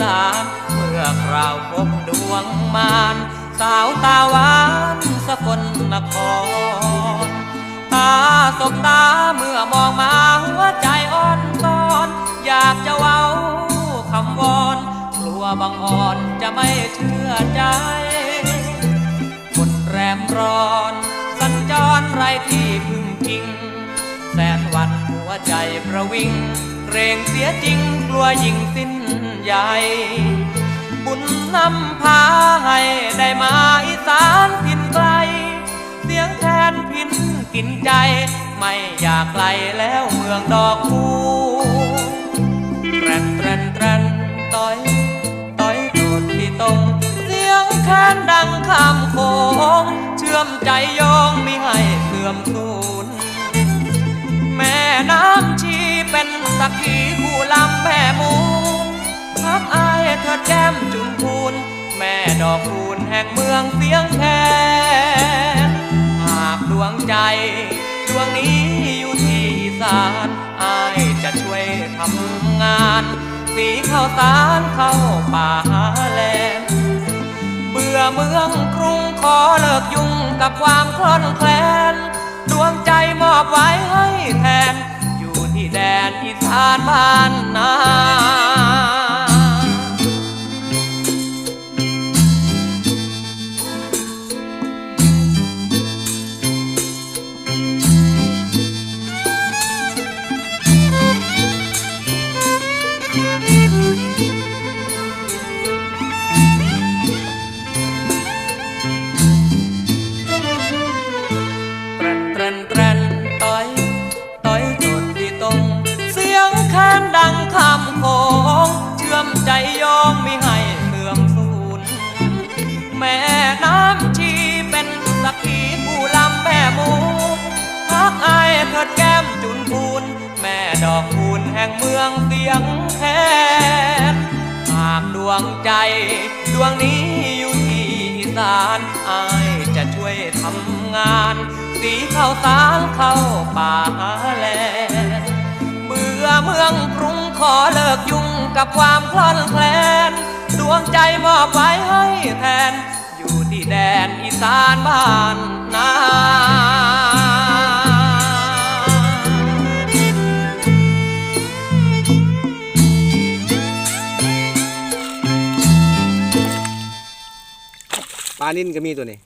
สานเมื่อคราวพบดวงมานสาวตาหวานสกลนคร ตาสบตาเมื่อมองมาหัวใจอ่อนตอน อยากจะเว้าคำวอนกลัวบางอ่อนจะไม่เชื่อใจ คนแรมร้อน สัญจรไรที่พึ่งพิง แสนวันหัวใจประวิง เกรงเสียจริงกลัวยิ่งสิ้นใหญ่ บุญนำพาให้ได้มาอีสานถิ่นไกล เสียงแทนพินกินใจ ไม่อยากไกลแล้วเมืองดอกคูแตรนแตรนแตรนต้อยต้อยโดดที่ตรง เสียงแคนดังข้ามโขงเชื่อมใจโยงไมิให้เสื่อมสูญแม่น้ำ สักขีคู่ลำแม่มูลพักอายเถิดแก้มจุนพูน แม่ดอกคูณแห่งเมืองเสียงแคนหากดวงใจ ดวงนี้อยู่ที่อีสานอายจะช่วยทำงาน สีข้าวสารเข้าป่าแลนเบื่อเมืองกรุงขอเลิกยุ่งกับความคลอนแคลน ดวงใจมอบไว้ให้ อีสานบ้านนา จุนพูน แม่ดอกคูณแห่งเมืองเสียงแคนหากดวงใจ ดวงนี้อยู่ที่อีสานอายจะช่วยทำงาน สีข้าวสารเข้าป่าแลเบื่อเมืองกรุงขอเลิกยุ่งกับความคลอนแคลน ดวงใจมอบไว้ให้แทน อยู่ที่แดนอีสานบ้าน ปลานิ่นก็มีตัวนี้